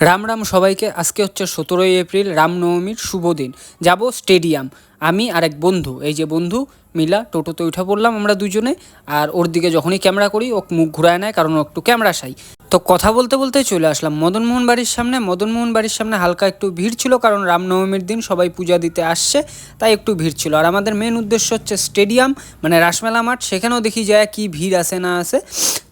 রাম রাম সবাইকে, আজকে হচ্ছে সতেরোই এপ্রিল, রামনবমীর শুভ দিন। যাব স্টেডিয়াম। আমি আর এক বন্ধু, এই যে বন্ধু মিলা, টোটোতে উঠে পড়লাম আমরা দুজনে, আর ওর দিকে যখনই ক্যামেরা করি, ও মুখ ঘুরায় নেয়, কারণ ও একটু ক্যামেরা সাই তো কথা বলতে বলতে চলে আসলাম মদনমোহন বাড়ির সামনে। মদনমোহন বাড়ির সামনে হালকা একটু ভিড় ছিল, কারণ রামনবমীর দিন সবাই পূজা দিতে আসছে, তাই একটু ভিড় ছিল। আর আমাদের মেন উদ্দেশ্য হচ্ছে স্টেডিয়াম মানে রাসমেলা মাঠ, সেখানেও দেখি যায় কি ভিড় আছে না আছে।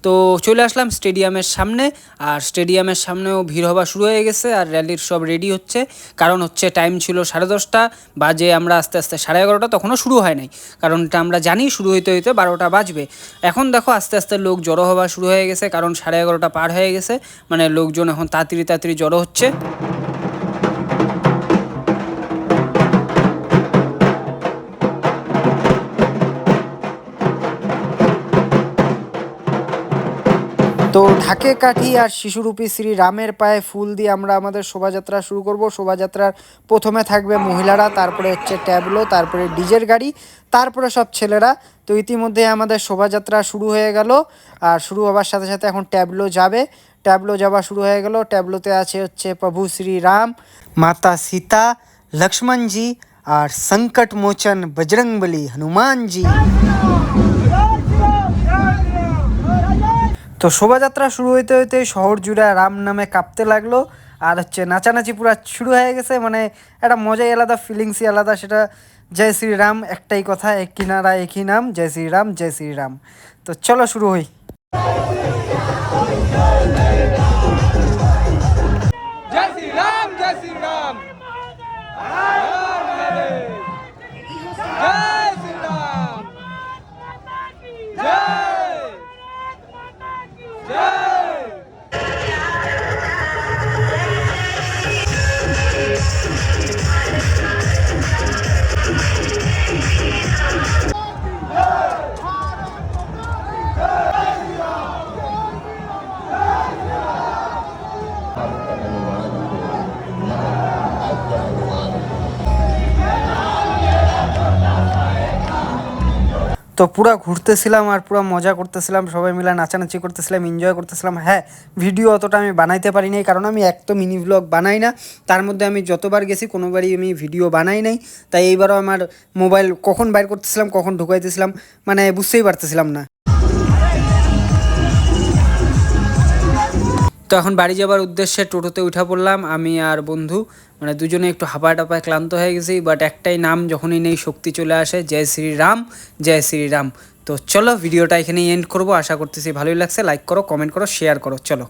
তো চলে আসলাম স্টেডিয়ামের সামনে, আর স্টেডিয়ামের সামনেও ভিড় হওয়া শুরু হয়ে গেছে, আর র্যালির সব রেডি হচ্ছে। কারণ হচ্ছে টাইম ছিল সাড়ে দশটা, বাজে আমরা আস্তে আস্তে সাড়ে এগারোটা, তখনও শুরু হয় নাই। কারণ এটা আমরা জানি, শুরু হইতে হইতে বারোটা বাজবে। এখন দেখো আস্তে আস্তে লোক জড়ো হওয়া শুরু হয়ে গেছে, কারণ সাড়ে এগারোটা পার হয়ে গেছে। মানে লোকজন এখন তাড়াতাড়ি তাড়াতাড়ি জড়ো হচ্ছে। তো ঢাকে কাঠি আর শিশুরূপী শ্রী রামের পায়ে ফুল দিয়ে আমরা আমাদের শোভাযাত্রা শুরু করব। শোভাযাত্রার প্রথমে থাকবে মহিলারা, তারপরে হচ্ছে ট্যাবলো, তারপরে ডিজের গাড়ি, তারপরে সব ছেলেরা। তো ইতিমধ্যে আমাদের শোভাযাত্রা শুরু হয়ে গেল আর শুরু হওয়ার সাথে সাথে এখন ট্যাবলো যাবে। ট্যাবলো যাওয়া শুরু হয়ে গেল। ট্যাবলোতে আছে হচ্ছে প্রভু শ্রী রাম, মাতা সীতা, লক্ষ্মণজি আর সংকট মোচন বজরংবলী হনুমানজি। তো শোভাযাত্রা শুরু হইতে হইতে শহর জুড়ে রাম নামে কাঁপতে লাগল, আর হচ্ছে নাচানাচি পুরো শুরু হয়ে গেছে মানে একটা মজাই আলাদা ফিলিংসই আলাদা, সেটা জয় শ্রীরাম, একটাই কথা এক কিনারা একই নাম, জয় শ্রীরাম জয় শ্রীরাম। তো চলো শুরু হই। 正 তো পুরো ঘুরতেছিলাম আর পুরো মজা করতেছিলাম, সবাই মিলে নাচানাচি করতেছিলাম এনজয় করতেছিলাম। হ্যাঁ ভিডিও অতটা আমি বানাইতে পারি নাই, কারণ আমি এক তো মিনি ব্লগ বানাই না, তার মধ্যে আমি যতবার গেছি কোনোবারই আমি ভিডিও বানাই নাই। তাই এইবারও আমার মোবাইল কখন বাইর করতেছিলাম, কখন ঢুকাইতেছিলাম মানে বুঝতেই পারতেছিলাম না। তো এখন বাড়ি যাবার উদ্দেশ্যে টোটোতে উঠা পড়লাম। আমি আর বন্ধু মানে দুজনে একটু হাঁপায় টাপায় ক্লান্ত হয়ে গেছি বাট একটাই নাম যখনই নেই শক্তি চলে আসে, জয় শ্রীরাম জয় শ্রীরাম। তো চলো, ভিডিওটা এখানেই এন্ড করব। আশা করতেছি ভালোই লাগছে। লাইক করো কমেন্ট করো শেয়ার করো। চলো।